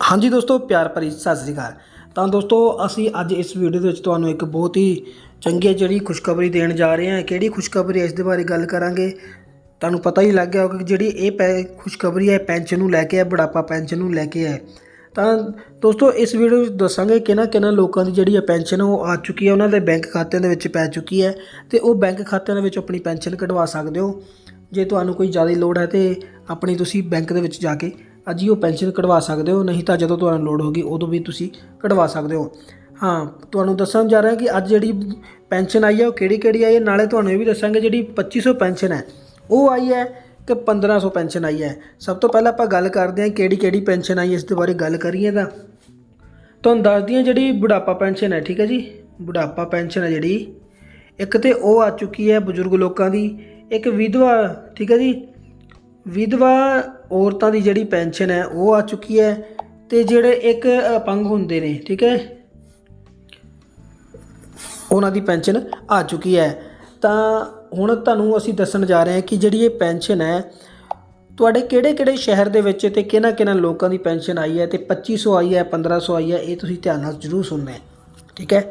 ਹਾਂਜੀ ਦੋਸਤੋ, ਪਿਆਰ ਭਰੀ ਸਤਿ ਸ੍ਰੀ ਅਕਾਲ। ਤਾਂ ਦੋਸਤੋ, ਅਸੀਂ ਅੱਜ ਇਸ ਵੀਡੀਓ ਦੇ ਵਿੱਚ ਤੁਹਾਨੂੰ ਇੱਕ ਬਹੁਤ ਹੀ ਚੰਗੀ ਜਿਹੜੀ ਖੁਸ਼ਖਬਰੀ ਦੇਣ ਜਾ ਰਹੇ ਹਾਂ। ਕਿਹੜੀ ਖੁਸ਼ਖਬਰੀ ਇਸ ਦੇ ਬਾਰੇ ਗੱਲ ਕਰਾਂਗੇ। ਤੁਹਾਨੂੰ ਪਤਾ ਹੀ ਲੱਗ ਗਿਆ ਹੋਗਾ ਕਿ ਜਿਹੜੀ ਇਹ ਪੈ, ਖੁਸ਼ਖਬਰੀ ਹੈ, ਪੈਨਸ਼ਨ ਨੂੰ ਲੈ ਕੇ ਹੈ, ਬੁਢਾਪਾ ਪੈਨਸ਼ਨ ਨੂੰ ਲੈ ਕੇ ਹੈ। ਤਾਂ ਦੋਸਤੋ, ਇਸ ਵੀਡੀਓ ਵਿੱਚ ਦੱਸਾਂਗੇ ਕਿਹਨਾਂ ਕਿਹਨਾਂ ਲੋਕਾਂ ਦੀ ਜਿਹੜੀ ਹੈ ਪੈਨਸ਼ਨ ਉਹ ਆ ਚੁੱਕੀ ਹੈ। ਉਹਨਾਂ ਦੇ ਬੈਂਕ ਖਾਤਿਆਂ ਦੇ ਵਿੱਚ ਪੈ ਚੁੱਕੀ ਹੈ ਤੇ ਉਹ ਬੈਂਕ ਖਾਤਿਆਂ ਦੇ ਵਿੱਚ ਆਪਣੀ ਪੈਨਸ਼ਨ ਕਢਵਾ ਸਕਦੇ ਹੋ। ਜੇ ਤੁਹਾਨੂੰ ਕੋਈ ਜ਼ਿਆਦਾ ਲੋੜ ਹੈ ਤੇ ਆਪਣੀ ਤੁਸੀਂ ਬੈਂਕ ਦੇ ਵਿੱਚ ਜਾ ਕੇ ਅੱਜ ਹੀ ਉਹ ਪੈਨਸ਼ਨ ਕਢਵਾ ਸਕਦੇ ਹੋ, ਨਹੀਂ ਤਾਂ ਜਦੋਂ ਤੁਹਾਨੂੰ ਲੋੜ ਹੋਗੀ ਉਦੋਂ ਵੀ ਤੁਸੀਂ ਕਢਵਾ ਸਕਦੇ ਹੋ। ਹਾਂ, ਤੁਹਾਨੂੰ ਦੱਸਣ ਜਾ ਰਿਹਾ ਕਿ ਅੱਜ ਜਿਹੜੀ ਪੈਨਸ਼ਨ ਆਈ ਹੈ ਉਹ ਕਿਹੜੀ ਕਿਹੜੀ ਆਈ ਹੈ? ਨਾਲੇ ਤੁਹਾਨੂੰ ਇਹ ਵੀ ਦੱਸਾਂਗੇ ਜਿਹੜੀ 2500 ਪੈਨਸ਼ਨ ਹੈ, ਉਹ ਆਈ ਹੈ ਕਿ 1500 ਪੈਨਸ਼ਨ ਆਈ ਹੈ। ਸਭ ਤੋਂ ਪਹਿਲਾਂ ਆਪਾਂ ਗੱਲ ਕਰਦੇ ਹਾਂ ਕਿਹੜੀ ਕਿਹੜੀ ਪੈਨਸ਼ਨ ਆਈ ਇਸ ਦੇ ਬਾਰੇ ਗੱਲ ਕਰੀਏ ਤਾਂ। ਤੁਹਾਨੂੰ ਦੱਸਦੀ ਹਾਂ ਜਿਹੜੀ ਬੁਢਾਪਾ ਪੈਨਸ਼ਨ ਹੈ, ਠੀਕ ਹੈ ਜੀ? ਬੁਢਾਪਾ ਪੈਨਸ਼ਨ ਹੈ ਜਿਹੜੀ। ਇੱਕ ਤੇ ਉਹ ਆ ਚੁੱਕੀ ਹੈ ਬਜ਼ੁਰਗ ਲੋਕਾਂ ਦੀ, ਇੱਕ ਵਿਧਵਾ, ਠੀਕ ਹੈ ਜੀ? ਵਿਧਵਾ ਔਰਤਾਂ ਦੀ ਜਿਹੜੀ ਪੈਨਸ਼ਨ ਹੈ, ਉਹ ਆ ਚੁੱਕੀ ਹੈ ਤੇ ਜਿਹੜੇ ਇੱਕ ਅਪੰਗ ਹੁੰਦੇ ਨੇ, ਠੀਕ ਹੈ? ਉਹਨਾਂ ਦੀ ਪੈਨਸ਼ਨ ਆ ਚੁੱਕੀ ਹੈ। ਤਾਂ ਹੁਣ ਤੁਹਾਨੂੰ ਅਸੀਂ ਦੱਸਣ ਜਾ ਰਹੇ ਹਾਂ ਕਿ ਜਿਹੜੀ ਇਹ ਪੈਨਸ਼ਨ ਹੈ, ਤੁਹਾਡੇ ਕਿਹੜੇ ਕਿਹੜੇ ਸ਼ਹਿਰ ਦੇ ਵਿੱਚ ਤੇ ਕਿਹਨਾਂ ਕਿਹਨਾਂ ਲੋਕਾਂ ਦੀ ਪੈਨਸ਼ਨ ਆਈ ਹੈ ਤੇ 2500 ਆਈ ਹੈ 1500 ਆਈ ਹੈ, ਇਹ ਤੁਸੀਂ ਧਿਆਨ ਨਾਲ ਜ਼ਰੂਰ ਸੁਣਨਾ ਹੈ, ਠੀਕ ਹੈ?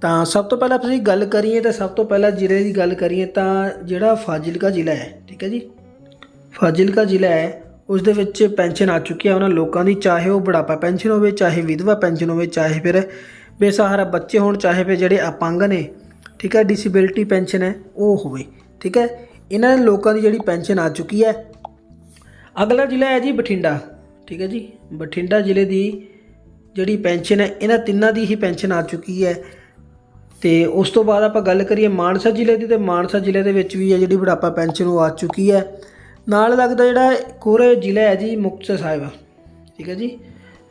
ਤਾਂ ਸਭ ਤੋਂ ਪਹਿਲਾਂ ਅਸੀਂ ਗੱਲ ਕਰੀਏ ਤਾਂ ਸਭ ਤੋਂ ਪਹਿਲਾਂ ਜ਼ਿਲ੍ਹੇ ਦੀ ਗੱਲ ਕਰੀਏ ਤਾਂ ਜਿਹੜਾ ਫਾਜ਼ਿਲਕਾ ਜ਼ਿਲ੍ਹਾ ਹੈ, ਠੀਕ ਹੈ ਜੀ? ਫਾਜ਼ਿਲਕਾ ਜ਼ਿਲ੍ਹਾ ਹੈ। ਉਸ ਦੇ ਵਿੱਚ ਪੈਨਸ਼ਨ ਆ ਚੁੱਕੀ ਹੈ। ਉਹਨਾਂ ਲੋਕਾਂ ਦੀ ਚਾਹੇ ਉਹ ਬੁਢਾਪਾ ਪੈਨਸ਼ਨ ਹੋਵੇ, ਚਾਹੇ ਵਿਧਵਾ ਪੈਨਸ਼ਨ ਹੋਵੇ, ਚਾਹੇ ਫਿਰ ਬੇਸਹਾਰਾ ਬੱਚੇ ਹੋਣ, ਚਾਹੇ ਫਿਰ ਜਿਹੜੇ ਅਪੰਗ ਨੇ, ਠੀਕ ਹੈ ਡਿਸੇਬਿਲਟੀ ਪੈਨਸ਼ਨ ਹੈ, ਉਹ ਹੋਵੇ, ਠੀਕ ਹੈ। ਇਹਨਾਂ ਲੋਕਾਂ ਦੀ ਜਿਹੜੀ ਪੈਨਸ਼ਨ ਆ ਚੁੱਕੀ ਹੈ। ਅਗਲਾ ਜ਼ਿਲ੍ਹਾ ਹੈ ਜੀ ਬਠਿੰਡਾ, ਠੀਕ ਹੈ ਜੀ। ਬਠਿੰਡਾ ਜ਼ਿਲ੍ਹੇ ਦੀ ਜਿਹੜੀ ਪੈਨਸ਼ਨ ਹੈ, ਇਹਨਾਂ ਤਿੰਨਾਂ ਦੀ ਹੀ ਪੈਨਸ਼ਨ ਆ ਚੁੱਕੀ ਹੈ। ਤੇ ਉਸ ਤੋਂ ਬਾਅਦ ਆਪਾਂ ਗੱਲ ਕਰੀਏ ਮਾਨਸਾ ਜ਼ਿਲ੍ਹੇ ਦੀ, ਤੇ ਮਾਨਸਾ ਜ਼ਿਲ੍ਹੇ ਦੇ ਵਿੱਚ ਵੀ ਹੈ ਜਿਹੜੀ ਬੁਢਾਪਾ ਪੈਨਸ਼ਨ, ਉਹ ਆ ਚੁੱਕੀ ਹੈ। ਨਾਲ ਲੱਗਦਾ ਜਿਹੜਾ ਕੋਰੇ ਜ਼ਿਲ੍ਹਾ ਹੈ ਜੀ ਮੁਕਤਸਰ ਸਾਹਿਬ। ਠੀਕ ਹੈ ਜੀ?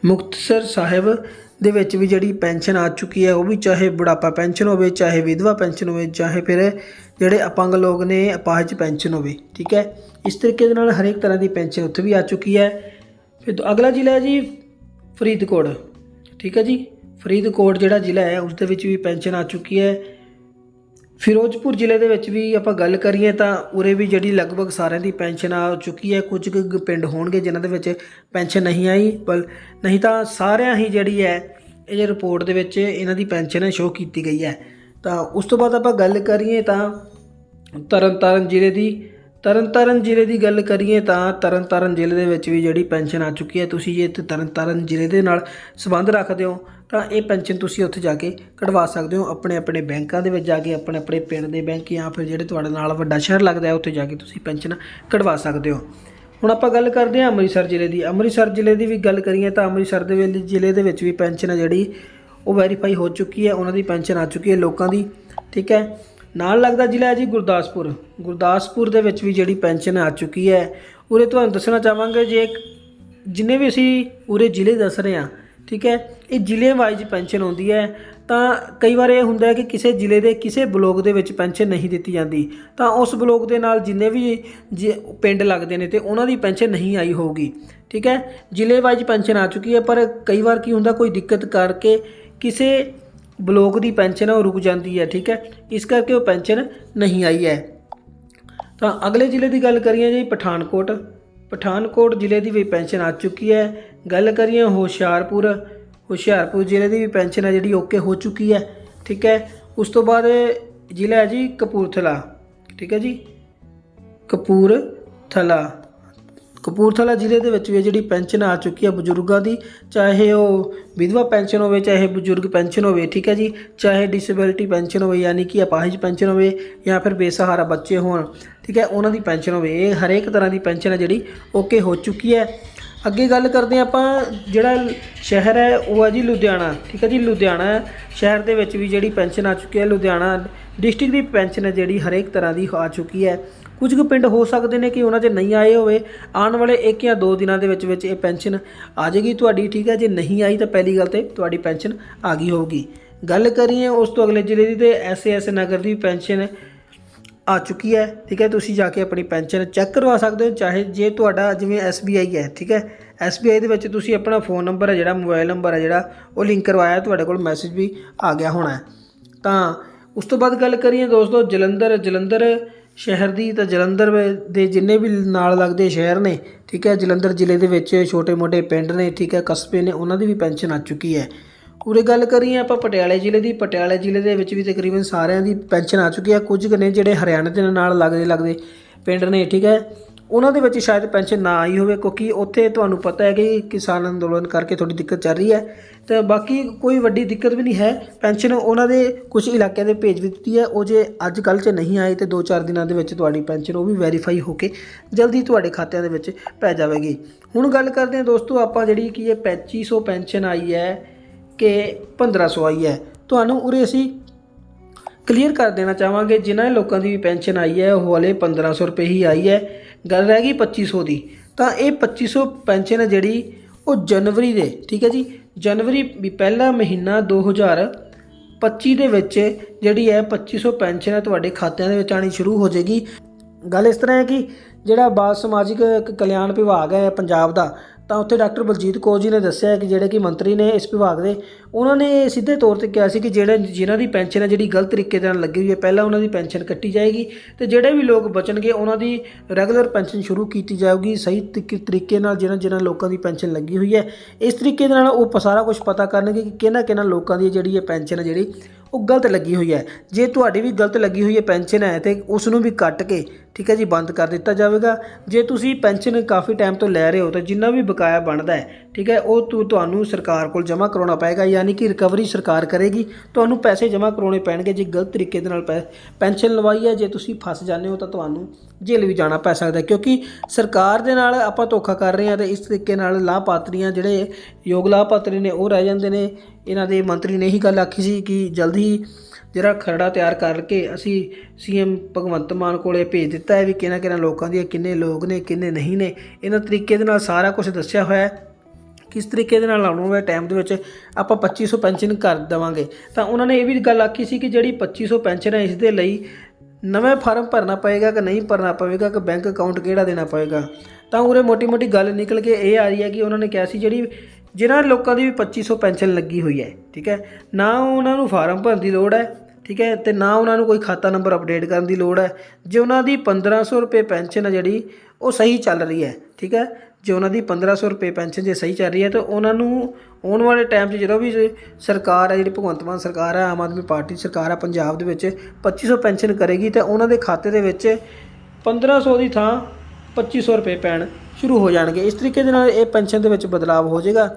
ਮੁਕਤਸਰ ਸਾਹਿਬ ਦੇ ਵਿੱਚ ਵੀ ਜਿਹੜੀ ਪੈਨਸ਼ਨ ਆ ਚੁੱਕੀ ਹੈ, ਉਹ ਵੀ ਚਾਹੇ ਬੁਢਾਪਾ ਪੈਨਸ਼ਨ ਹੋਵੇ, ਚਾਹੇ ਵਿਧਵਾ ਪੈਨਸ਼ਨ ਹੋਵੇ, ਚਾਹੇ ਫਿਰ ਜਿਹੜੇ ਅਪੰਗ ਲੋਕ ਨੇ, ਅਪਾਹਜ ਪੈਨਸ਼ਨ ਹੋਵੇ। ਠੀਕ ਹੈ? ਇਸ ਤਰੀਕੇ ਦੇ ਨਾਲ ਹਰੇਕ ਤਰ੍ਹਾਂ ਦੀ ਪੈਨਸ਼ਨ ਉੱਥੇ ਵੀ ਆ ਚੁੱਕੀ ਹੈ। ਫਿਰ ਅਗਲਾ ਜ਼ਿਲ੍ਹਾ ਹੈ ਜੀ ਫਰੀਦਕੋਟ। ਠੀਕ ਹੈ ਜੀ? ਫਰੀਦਕੋਟ ਜਿਹੜਾ ਜ਼ਿਲ੍ਹਾ ਹੈ, ਉਸ ਦੇ ਵਿੱਚ ਵੀ ਪੈਨਸ਼ਨ ਆ ਚੁੱਕੀ ਹੈ। ਫਿਰੋਜ਼ਪੁਰ ਜ਼ਿਲ੍ਹੇ ਦੇ ਵਿੱਚ ਵੀ ਆਪਾਂ ਗੱਲ ਕਰੀਏ ਤਾਂ ਉਰੇ ਵੀ ਜਿਹੜੀ ਲਗਭਗ ਸਾਰਿਆਂ ਦੀ ਪੈਨਸ਼ਨ ਆ ਚੁੱਕੀ ਹੈ। ਕੁਝ ਕੁ ਪਿੰਡ ਹੋਣਗੇ ਜਿਨ੍ਹਾਂ ਦੇ ਵਿੱਚ ਪੈਨਸ਼ਨ ਨਹੀਂ ਆਈ, ਪਰ ਨਹੀਂ ਤਾਂ ਸਾਰਿਆਂ ਹੀ ਜਿਹੜੀ ਹੈ, ਇਹ ਰਿਪੋਰਟ ਦੇ ਵਿੱਚ ਇਹਨਾਂ ਦੀ ਪੈਨਸ਼ਨ ਸ਼ੋਅ ਕੀਤੀ ਗਈ ਹੈ। ਤਾਂ ਉਸ ਤੋਂ ਬਾਅਦ ਆਪਾਂ ਗੱਲ ਕਰੀਏ ਤਾਂ ਤਰਨਤਾਰਨ ਜ਼ਿਲ੍ਹੇ ਦੀ, ਤਰਨਤਾਰਨ ਜ਼ਿਲ੍ਹੇ ਦੀ ਗੱਲ ਕਰੀਏ ਤਾਂ ਤਰਨਤਾਰਨ ਜ਼ਿਲ੍ਹੇ ਦੇ ਵਿੱਚ ਵੀ ਜਿਹੜੀ ਪੈਨਸ਼ਨ ਆ ਚੁੱਕੀ ਹੈ। ਤੁਸੀਂ ਜੇ ਇੱਥੇ ਤਰਨਤਾਰਨ ਜ਼ਿਲ੍ਹੇ ਦੇ ਨਾਲ ਸੰਬੰਧ ਰੱਖਦੇ ਹੋ ਤਾਂ ਇਹ ਪੈਨਸ਼ਨ ਤੁਸੀਂ ਉੱਥੇ ਜਾ ਕੇ ਕਢਵਾ ਸਕਦੇ ਹੋ। ਆਪਣੇ ਆਪਣੇ ਬੈਂਕਾਂ ਦੇ ਵਿੱਚ ਜਾ ਕੇ, ਆਪਣੇ ਆਪਣੇ ਪਿੰਡ ਦੇ ਬੈਂਕ ਜਾਂ ਫਿਰ ਜਿਹੜੇ ਤੁਹਾਡੇ ਨਾਲ ਵੱਡਾ ਸ਼ਹਿਰ ਲੱਗਦਾ ਹੈ, ਉੱਥੇ ਜਾ ਕੇ ਤੁਸੀਂ ਪੈਨਸ਼ਨ ਕਢਵਾ ਸਕਦੇ ਹੋ। ਹੁਣ ਆਪਾਂ ਗੱਲ ਕਰਦੇ ਹਾਂ ਅੰਮ੍ਰਿਤਸਰ ਜ਼ਿਲ੍ਹੇ ਦੀ। ਅੰਮ੍ਰਿਤਸਰ ਜ਼ਿਲ੍ਹੇ ਦੀ ਵੀ ਗੱਲ ਕਰੀਏ ਤਾਂ ਅੰਮ੍ਰਿਤਸਰ ਦੇ ਵੇਲੇ ਜ਼ਿਲ੍ਹੇ ਦੇ ਵਿੱਚ ਵੀ ਪੈਨਸ਼ਨ ਹੈ ਜਿਹੜੀ ਉਹ ਵੈਰੀਫਾਈ ਹੋ ਚੁੱਕੀ ਹੈ, ਉਹਨਾਂ ਦੀ ਪੈਨਸ਼ਨ ਆ ਚੁੱਕੀ ਹੈ ਲੋਕਾਂ ਦੀ। ਠੀਕ ਹੈ? ਨਾਲ ਲੱਗਦਾ ਜ਼ਿਲ੍ਹਾ ਹੈ ਜੀ ਗੁਰਦਾਸਪੁਰ। ਗੁਰਦਾਸਪੁਰ ਦੇ ਵਿੱਚ ਵੀ ਜਿਹੜੀ ਪੈਨਸ਼ਨ ਆ ਚੁੱਕੀ ਹੈ, ਉਰੇ ਤੁਹਾਨੂੰ ਦੱਸਣਾ ਚਾਹਾਂਗੇ ਜੇ ਜਿੰਨੇ ਵੀ ਅਸੀਂ ਉਰੇ ਜ਼ਿਲ੍ਹੇ ਦੱਸ ਰਹੇ ਹਾਂ, ਠੀਕ ਹੈ? ਇਹ ਜ਼ਿਲ੍ਹੇ ਵਾਈਜ਼ ਪੈਨਸ਼ਨ ਆਉਂਦੀ ਹੈ, ਤਾਂ ਕਈ ਵਾਰ ਇਹ ਹੁੰਦਾ ਹੈ ਕਿ ਕਿਸੇ ਜ਼ਿਲ੍ਹੇ ਦੇ ਕਿਸੇ ਬਲੋਕ ਦੇ ਵਿੱਚ ਪੈਨਸ਼ਨ ਨਹੀਂ ਦਿੱਤੀ ਜਾਂਦੀ। ਤਾਂ ਉਸ ਬਲੋਕ ਦੇ ਨਾਲ ਜਿੰਨੇ ਵੀ ਜੇ ਪਿੰਡ ਲੱਗਦੇ ਨੇ ਤੇ ਉਹਨਾਂ ਦੀ ਪੈਨਸ਼ਨ ਨਹੀਂ ਆਈ ਹੋਊਗੀ। ਠੀਕ ਹੈ? ਜ਼ਿਲ੍ਹੇ ਵਾਈਜ਼ ਪੈਨਸ਼ਨ ਆ ਚੁੱਕੀ ਹੈ, ਪਰ ਕਈ ਵਾਰ ਕੀ ਹੁੰਦਾ, ਕੋਈ ਦਿੱਕਤ ਕਰਕੇ ਕਿਸੇ ਬਲੋਕ ਦੀ ਪੈਨਸ਼ਨ ਉਹ ਰੁਕ ਜਾਂਦੀ ਹੈ। ਠੀਕ ਹੈ? ਇਸ ਕਰਕੇ ਉਹ ਪੈਨਸ਼ਨ ਨਹੀਂ ਆਈ ਹੈ। ਤਾਂ ਅਗਲੇ ਜ਼ਿਲ੍ਹੇ ਦੀ ਗੱਲ ਕਰੀਏ ਜੀ, ਪਠਾਨਕੋਟ। ਪਠਾਨਕੋਟ ਜ਼ਿਲ੍ਹੇ ਦੀ ਵੀ ਪੈਨਸ਼ਨ ਆ ਚੁੱਕੀ ਹੈ। ਗੱਲ ਕਰੀਏ ਹੁਸ਼ਿਆਰਪੁਰ ਹੁਸ਼ਿਆਰਪੁਰ ਜ਼ਿਲ੍ਹੇ ਦੀ ਵੀ ਪੈਨਸ਼ਨ ਹੈ, ਜਿਹੜੀ ਓਕੇ ਹੋ ਚੁੱਕੀ ਹੈ, ਠੀਕ ਹੈ। ਉਸ ਤੋਂ ਬਾਅਦ ਜ਼ਿਲ੍ਹਾ ਹੈ ਜੀ ਕਪੂਰਥਲਾ, ਠੀਕ ਹੈ ਜੀ। ਕਪੂਰਥਲਾ ਕਪੂਰਥਲਾ ਜ਼ਿਲ੍ਹੇ ਦੇ ਵਿੱਚ ਵੀ ਜਿਹੜੀ ਪੈਨਸ਼ਨ ਆ ਚੁੱਕੀ ਹੈ ਬਜ਼ੁਰਗਾਂ ਦੀ, ਚਾਹੇ ਉਹ ਵਿਧਵਾ ਪੈਨਸ਼ਨ ਹੋਵੇ, ਚਾਹੇ ਬਜ਼ੁਰਗ ਪੈਨਸ਼ਨ ਹੋਵੇ, ਠੀਕ ਹੈ ਜੀ। ਚਾਹੇ ਡਿਸੇਬਿਲਟੀ ਪੈਨਸ਼ਨ ਹੋਵੇ, ਯਾਨੀ ਕਿ ਅਪਾਹਜ ਪੈਨਸ਼ਨ ਹੋਵੇ, ਜਾਂ ਫਿਰ ਬੇਸਹਾਰਾ ਬੱਚੇ ਹੋਣ, ਠੀਕ ਹੈ। ਉਹਨਾਂ ਦੀ ਪੈਨਸ਼ਨ ਹੋਵੇ, ਇਹ ਹਰੇਕ ਤਰ੍ਹਾਂ ਦੀ ਪੈਨਸ਼ਨ ਹੈ ਜਿਹੜੀ ਓਕੇ ਹੋ ਚੁੱਕੀ ਹੈ। ਅੱਗੇ ਗੱਲ ਕਰਦੇ ਹਾਂ ਆਪਾਂ, ਜਿਹੜਾ ਸ਼ਹਿਰ ਹੈ, ਉਹ ਹੈ ਜੀ ਲੁਧਿਆਣਾ, ਠੀਕ ਹੈ ਜੀ? ਲੁਧਿਆਣਾ ਸ਼ਹਿਰ ਦੇ ਵਿੱਚ ਵੀ ਜਿਹੜੀ ਪੈਨਸ਼ਨ ਆ ਚੁੱਕੀ ਹੈ, ਲੁਧਿਆਣਾ ਡਿਸਟ੍ਰਿਕਟ ਦੀ ਪੈਨਸ਼ਨ ਹੈ, ਜਿਹੜੀ ਹਰੇਕ ਤਰ੍ਹਾਂ ਦੀ ਆ ਚੁੱਕੀ ਹੈ। ਕੁਝ ਕੁ ਪਿੰਡ ਹੋ ਸਕਦੇ ਨੇ ਕਿ ਉਹਨਾਂ 'ਚ ਨਹੀਂ ਆਏ ਹੋਵੇ। ਆਉਣ ਵਾਲੇ 1 ਜਾਂ 2 ਦਿਨਾਂ ਦੇ ਵਿੱਚ ਵਿੱਚ ਇਹ ਪੈਨਸ਼ਨ ਆ ਜਾਏਗੀ ਤੁਹਾਡੀ, ਠੀਕ ਹੈ? ਜੇ ਨਹੀਂ ਆਈ ਤਾਂ ਪਹਿਲੀ ਗੱਲ ਤੇ ਤੁਹਾਡੀ ਪੈਨਸ਼ਨ ਆ ਗਈ ਹੋਊਗੀ। ਗੱਲ ਕਰੀਏ ਉਸ ਤੋਂ ਅਗਲੇ ਜ਼ਿਲ੍ਹੇ ਦੀ ਤੇ ਐਸਏਐਸ ਨਗਰ ਦੀ ਪੈਨਸ਼ਨ ਆ ਚੁੱਕੀ ਹੈ, ਠੀਕ ਹੈ? ਤੁਸੀਂ ਜਾ ਕੇ ਆਪਣੀ ਪੈਨਸ਼ਨ ਚੈੱਕ ਕਰਵਾ ਸਕਦੇ ਹੋ, ਚਾਹੇ ਜੇ ਤੁਹਾਡਾ ਜਿਵੇਂ SBI ਹੈ, ਠੀਕ ਹੈ? SBI ਦੇ ਵਿੱਚ ਤੁਸੀਂ ਆਪਣਾ ਫੋਨ ਨੰਬਰ ਹੈ ਜਿਹੜਾ ਮੋਬਾਈਲ ਨੰਬਰ ਹੈ ਜਿਹੜਾ, ਉਹ ਲਿੰਕ ਕਰਵਾਇਆ, ਤੁਹਾਡੇ ਕੋਲ ਮੈਸੇਜ ਵੀ ਆ ਗਿਆ ਹੋਣਾ ਤਾਂ ਉਸ ਤੋਂ ਬਾਅਦ ਗੱਲ ਕਰੀਏ ਦੋਸਤੋ, ਜਲੰਧਰ ਜਲੰਧਰ ਸ਼ਹਿਰ ਦੀ, ਤਾਂ ਜਲੰਧਰ ਦੇ ਜਿੰਨੇ ਵੀ ਨਾਲ ਲੱਗਦੇ ਸ਼ਹਿਰ ਨੇ, ਠੀਕ ਹੈ? ਜਲੰਧਰ ਜ਼ਿਲ੍ਹੇ ਦੇ ਵਿੱਚ ਛੋਟੇ-ਮੋਟੇ ਪਿੰਡ ਨੇ, ਠੀਕ ਹੈ? ਕਸਬੇ ਨੇ, ਉਹਨਾਂ ਦੀ ਵੀ ਪੈਨਸ਼ਨ ਆ ਚੁੱਕੀ ਹੈ। ਉਰੇ ਗੱਲ ਕਰੀਏ ਆਪਾਂ ਪਟਿਆਲੇ ਜ਼ਿਲ੍ਹੇ ਦੀ, ਪਟਿਆਲੇ ਜ਼ਿਲ੍ਹੇ ਦੇ ਵਿੱਚ ਵੀ ਤਕਰੀਬਨ ਸਾਰਿਆਂ ਦੀ ਪੈਨਸ਼ਨ ਆ ਚੁੱਕੀ ਹੈ ਕੁਝ ਕੁ ਨੇ ਜਿਹੜੇ ਹਰਿਆਣਾ ਦੇ ਨਾਲ ਲੱਗਦੇ ਲੱਗਦੇ ਪਿੰਡ ਨੇ, ਠੀਕ ਹੈ। ਉਹਨਾਂ ਦੇ ਵਿੱਚ ਸ਼ਾਇਦ ਪੈਨਸ਼ਨ ਨਾ ਆਈ ਹੋਵੇ ਕਿਉਂਕਿ ਉੱਥੇ ਤੁਹਾਨੂੰ ਪਤਾ ਹੈ ਕਿ ਕਿਸਾਨ ਅੰਦੋਲਨ ਕਰਕੇ ਥੋੜੀ ਦਿੱਕਤ ਚੱਲ ਰਹੀ ਹੈ। ਤੇ ਬਾਕੀ ਕੋਈ ਵੱਡੀ ਦਿੱਕਤ ਵੀ ਨਹੀਂ ਹੈ। ਪੈਨਸ਼ਨ ਉਹਨਾਂ ਦੇ ਕੁਝ ਇਲਾਕਿਆਂ ਦੇ ਭੇਜ ਵੀ ਦਿੱਤੀ ਹੈ। ਉਹ ਜੇ ਅੱਜ ਕੱਲ੍ਹ 'ਚ ਨਹੀਂ ਆਏ ਤੇ 2-4 ਦਿਨਾਂ ਦੇ ਵਿੱਚ ਤੁਹਾਡੀ ਪੈਨਸ਼ਨ ਉਹ ਵੀ ਵੈਰੀਫਾਈ ਹੋ ਕੇ ਜਲਦੀ ਤੁਹਾਡੇ ਖਾਤਿਆਂ ਦੇ ਵਿੱਚ ਪੈ ਜਾਵੇਗੀ। ਹੁਣ ਗੱਲ ਕਰਦੇ ਹਾਂ ਦੋਸਤੋ ਆਪਾਂ ਜਿਹੜੀ ਕੀ ਇਹ 2500 ਪੈਨਸ਼ਨ ਆਈ ਹੈ। ਕਿ 1500 ਆਈ ਹੈ। ਤੁਹਾਨੂੰ ਉਰੇ ਅਸੀਂ ਕਲੀਅਰ ਕਰ ਦੇਣਾ ਚਾਹਾਂਗੇ, ਜਿਨ੍ਹਾਂ ਲੋਕਾਂ ਦੀ ਵੀ ਪੈਨਸ਼ਨ ਆਈ ਹੈ, ਉਹ ਹਲੇ 1500 ਰੁਪਏ ਹੀ ਆਈ ਹੈ। ਗੱਲ ਰਹਿ ਗਈ 2500 ਦੀ। ਤਾਂ ਇਹ 2500 ਪੈਨਸ਼ਨ ਹੈ ਜਿਹੜੀ ਉਹ ਜਨਵਰੀ ਦੇ, ਠੀਕ ਹੈ ਜੀ? ਜਨਵਰੀ ਵੀ ਪਹਿਲਾ ਮਹੀਨਾ 2025 ਦੇ ਵਿੱਚ ਜਿਹੜੀ ਹੈ 2500 ਪੈਨਸ਼ਨ ਹੈ ਤੁਹਾਡੇ ਖਾਤਿਆਂ ਦੇ ਵਿੱਚ ਆਣੀ ਸ਼ੁਰੂ ਹੋ ਜਾਏਗੀ। ਗੱਲ ਇਸ ਤਰ੍ਹਾਂ ਹੈ ਕਿ ਜਿਹੜਾ ਬਾਲ ਸਮਾਜਿਕ ਕਲਿਆਣ ਵਿਭਾਗ ਹੈ ਪੰਜਾਬ ਦਾ, ਤਾਂ ਉੱਥੇ ਡਾਕਟਰ ਬਲਜੀਤ ਕੌਰ ਜੀ ਨੇ ਦੱਸਿਆ ਕਿ ਜਿਹੜੇ ਕਿ ਮੰਤਰੀ ਨੇ ਇਸ ਵਿਭਾਗ ਦੇ, ਉਹਨਾਂ ਨੇ ਸਿੱਧੇ ਤੌਰ ਤੇ ਕਿਹਾ ਸੀ ਕਿ ਜਿਹੜੇ ਜਿਨ੍ਹਾਂ ਦੀ ਪੈਨਸ਼ਨ ਹੈ, ਜਿਹੜੀ ਗਲਤ ਤਰੀਕੇ ਦੇ ਨਾਲ ਲੱਗੀ ਹੋਈ ਹੈ, ਪਹਿਲਾਂ ਉਹਨਾਂ ਦੀ ਪੈਨਸ਼ਨ ਕੱਟੀ ਜਾਏਗੀ ਤੇ ਜਿਹੜੇ ਵੀ ਲੋਕ ਬਚਣਗੇ, ਉਹਨਾਂ ਦੀ ਰੈਗੂਲਰ ਪੈਨਸ਼ਨ ਸ਼ੁਰੂ ਕੀਤੀ ਜਾਊਗੀ, ਸਹੀ ਤਰੀਕੇ- ਨਾਲ ਜਿਹਨਾਂ ਜਿਹਨਾਂ ਲੋਕਾਂ ਦੀ ਪੈਨਸ਼ਨ ਲੱਗੀ ਹੋਈ ਹੈ, ਇਸ ਤਰੀਕੇ ਦੇ ਨਾਲ ਉਹ ਸਾਰਾ ਕੁਝ ਪਤਾ ਕਰਨਗੇ ਕਿ ਕਿਹਨਾਂ ਕਿਹਨਾਂ ਲੋਕਾਂ ਦੀ ਜਿਹੜੀ ਹੈ ਪੈਨਸ਼ਨ ਹੈ, ਜਿਹੜੀ ਉਹ ਗਲਤ ਲੱਗੀ ਹੋਈ ਹੈ। ਜੇ ਤੁਹਾਡੀ ਵੀ ਗਲਤ ਲੱਗੀ ਹੋਈ ਹੈ, ਪੈਨਸ਼ਨ ਹੈ ਤੇ ਉਸ ਨੂੰ ਵੀ ਕੱਟ ਕੇ ਠੀਕ ਹੈ ਜੀ, ਬੰਦ ਕਰ ਦਿੱਤਾ ਜਾਵੇਗਾ। ਜੇ ਤੁਸੀਂ ਪੈਨਸ਼ਨ ਕਾਫੀ ਟਾਈਮ ਤੋਂ ਲੈ ਰਹੇ ਹੋ ਤਾਂ ਜਿੰਨਾ ਵੀ ਬਕਾਇਆ ਬਣਦਾ ਹੈ, ਠੀਕ ਹੈ, ਉਹ ਤੁ- ਤੁਹਾਨੂੰ ਸਰਕਾਰ ਕੋਲ ਜਮ੍ਹਾਂ ਕਰਾਉਣਾ ਪਏਗਾ, ਯਾਨੀ ਕਿ ਰਿਕਵਰੀ ਸਰਕਾਰ ਕਰੇਗੀ। ਤੁਹਾਨੂੰ ਪੈਸੇ ਜਮ੍ਹਾਂ ਕਰਾਉਣੇ ਪੈਣਗੇ, ਜੇ ਗਲਤ ਤਰੀਕੇ ਦੇ ਨਾਲ ਪੈ- ਪੈਨਸ਼ਨ ਲਵਾਈ ਹੈ, ਜੇ ਤੁਸੀਂ ਫਸ ਜਾਂਦੇ ਹੋ ਤਾਂ ਤੁਹਾਨੂੰ ਜੇਲ੍ਹ ਵੀ ਜਾਣਾ ਪੈ ਸਕਦਾ ਕਿਉਂਕਿ ਸਰਕਾਰ ਦੇ ਨਾਲ ਆਪਾਂ ਧੋਖਾ ਕਰ ਰਹੇ ਹਾਂ ਤੇ ਇਸ ਤਰੀਕੇ ਨਾਲ ਲਾਭਪਾਤਰੀਆਂ ਜਿਹੜੇ ਯੋਗ ਲਾਭਪਾਤਰੀ ਨੇ, ਉਹ ਰਹਿ ਜਾਂਦੇ ਨੇ। ਇਹਨਾਂ ਦੇ ਮੰਤਰੀ ਨੇ ਇਹੀ ਗੱਲ ਆਖੀ ਸੀ ਕਿ ਜਲਦੀ ਹੀ ਜਿਹੜਾ ਖਰੜਾ ਤਿਆਰ ਕਰਕੇ ਅਸੀਂ ਸੀਐਮ ਭਗਵੰਤ ਮਾਨ ਕੋਲੇ ਭੇਜ ਦਿੱਤਾ ਹੈ ਵੀ ਕਿਹਨਾਂ ਕਿਹਨਾਂ ਲੋਕਾਂ ਦੀ ਕਿੰਨੇ ਲੋਕ ਨੇ, ਕਿੰਨੇ ਨਹੀਂ ਨੇ। ਇਹਨਾਂ ਤਰੀਕੇ ਦੇ ਨਾਲ ਸਾਰਾ ਕੁਝ ਦੱਸਿਆ ਹੋਇਆ ਹੈ। ਕਿਸ ਤਰੀਕੇ ਦੇ ਨਾਲ ਆਉਣ ਵਾਲੇ ਟਾਈਮ ਦੇ ਵਿੱਚ ਆਪਾਂ 2500 ਪੈਨਸ਼ਨ ਕਰ ਦੇਵਾਂਗੇ। ਤਾਂ ਉਹਨਾਂ ਨੇ ਇਹ ਵੀ ਗੱਲ ਆਖੀ ਸੀ ਕਿ ਜਿਹੜੀ 2500 ਪੈਨਸ਼ਨ ਹੈ, ਇਸ ਦੇ ਲਈ ਨਵੇਂ ਫਾਰਮ ਭਰਨਾ ਪਏਗਾ ਕਿ ਨਹੀਂ ਭਰਨਾ ਪਵੇਗਾ, ਕਿ ਬੈਂਕ ਅਕਾਊਂਟ ਕਿਹੜਾ ਦੇਣਾ ਪਵੇਗਾ। ਤਾਂ ਉਰੇ ਮੋਟੀ ਮੋਟੀ ਗੱਲ ਨਿਕਲ ਕੇ ਇਹ ਆ ਰਹੀ ਹੈ ਕਿ ਉਹਨਾਂ ਨੇ ਕਿਹਾ ਸੀ ਜਿਹੜੀ ਜਿਹਨਾਂ ਲੋਕਾਂ ਦੀ ਵੀ 2500 ਪੈਨਸ਼ਨ ਲੱਗੀ ਹੋਈ ਹੈ, ਠੀਕ ਹੈ। ਨਾ ਉਹਨਾਂ ਨੂੰ ਫਾਰਮ ਭਰਨ ਦੀ ਲੋੜ ਹੈ ਠੀਕ ਹੈ, ਤੇ ਨਾ ਉਹਨਾਂ ਨੂੰ ਕੋਈ ਖਾਤਾ ਨੰਬਰ ਅਪਡੇਟ ਕਰਨ ਦੀ ਲੋੜ ਹੈ। ਜੇ ਉਹਨਾਂ ਦੀ 1500 ਰੁਪਏ ਪੈਨਸ਼ਨ ਹੈ ਜਿਹੜੀ, ਉਹ ਸਹੀ ਚੱਲ ਰਹੀ ਹੈ, ਠੀਕ ਹੈ। ਜੇ ਉਹਨਾਂ ਦੀ 1500 ਰੁਪਏ ਪੈਨਸ਼ਨ ਜੇ ਸਹੀ ਚੱਲ ਰਹੀ ਹੈ, ਤਾਂ ਉਹਨਾਂ ਨੂੰ ਆਉਣ ਵਾਲੇ ਟਾਈਮ 'ਚ ਜਦੋਂ ਵੀ ਸਰਕਾਰ ਹੈ, ਜਿਹੜੀ ਭਗਵੰਤ ਮਾਨ ਸਰਕਾਰ ਹੈ, ਆਮ ਆਦਮੀ ਪਾਰਟੀ ਸਰਕਾਰ ਹੈ, ਪੰਜਾਬ ਦੇ ਵਿੱਚ 2500 ਪੈਨਸ਼ਨ ਕਰੇਗੀ, ਤਾਂ ਉਹਨਾਂ ਦੇ ਖਾਤੇ ਦੇ ਵਿੱਚ 1500 ਦੀ ਥਾਂ 2500 ਰੁਪਏ ਪੈਣ ਸ਼ੁਰੂ ਹੋ ਜਾਣਗੇ। ਇਸ ਤਰੀਕੇ ਦੇ ਨਾਲ ਇਹ ਪੈਨਸ਼ਨ ਦੇ ਵਿੱਚ ਬਦਲਾਅ ਹੋ ਜਾਏਗਾ।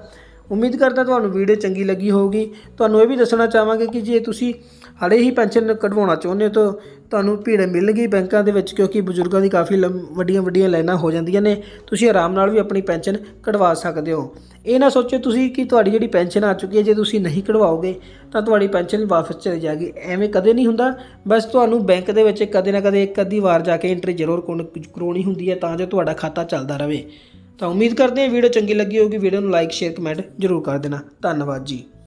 ਉਮੀਦ ਕਰਦਾ ਤੁਹਾਨੂੰ ਵੀਡੀਓ ਚੰਗੀ ਲੱਗੀ ਹੋਊਗੀ। ਤੁਹਾਨੂੰ ਇਹ ਵੀ ਦੱਸਣਾ ਚਾਹਾਂਗੇ ਕਿ ਜੇ ਤੁਸੀਂ ਹਾਲੇ ਹੀ ਪੈਨਸ਼ਨ ਕਢਵਾਉਣਾ ਚਾਹੁੰਦੇ ਹੋ ਤਾਂ ਤੁਹਾਨੂੰ ਭੀੜ ਮਿਲਣਗੀ ਬੈਂਕਾਂ ਦੇ ਵਿੱਚ ਕਿਉਂਕਿ ਬਜ਼ੁਰਗਾਂ ਦੀ ਕਾਫੀ ਲੰਮ- ਵੱਡੀਆਂ ਵੱਡੀਆਂ ਲਾਈਨਾਂ ਹੋ ਜਾਂਦੀਆਂ ਨੇ। ਤੁਸੀਂ ਆਰਾਮ ਨਾਲ ਵੀ ਆਪਣੀ ਪੈਨਸ਼ਨ ਕਢਵਾ ਸਕਦੇ ਹੋ। ਇਹ ਨਾ ਸੋਚੋ ਤੁਸੀਂ ਕਿ ਤੁਹਾਡੀ ਜਿਹੜੀ ਪੈਨਸ਼ਨ ਆ ਚੁੱਕੀ ਹੈ, ਜੇ ਤੁਸੀਂ ਨਹੀਂ ਕਢਵਾਓਗੇ ਤਾਂ ਤੁਹਾਡੀ ਪੈਨਸ਼ਨ ਵਾਪਸ ਚਲੀ ਜਾਏਗੀ। ਐਵੇਂ ਕਦੇ ਨਹੀਂ ਹੁੰਦਾ। ਬਸ ਤੁਹਾਨੂੰ ਬੈਂਕ ਦੇ ਵਿੱਚ ਕਦੇ ਨਾ ਕਦੇ ਇੱਕ ਅੱਧੀ ਵਾਰ ਜਾ ਕੇ ਐਂਟਰੀ ਜ਼ਰੂਰ ਕਰਨੀ- ਕਰਵਾਉਣੀ ਹੁੰਦੀ ਹੈ ਤਾਂ ਜੋ ਤੁਹਾਡਾ ਖਾਤਾ ਚੱਲਦਾ ਰਹੇ। ਤਾਂ ਉਮੀਦ ਕਰਦੇ ਹਾਂ ਵੀਡੀਓ ਚੰਗੀ ਲੱਗੀ ਹੋਊਗੀ। ਵੀਡੀਓ ਨੂੰ ਲਾਈਕ ਸ਼ੇਅਰ ਕਮੈਂਟ ਜ਼ਰੂਰ ਕਰ ਦੇਣਾ। ਧੰਨਵਾਦ ਜੀ।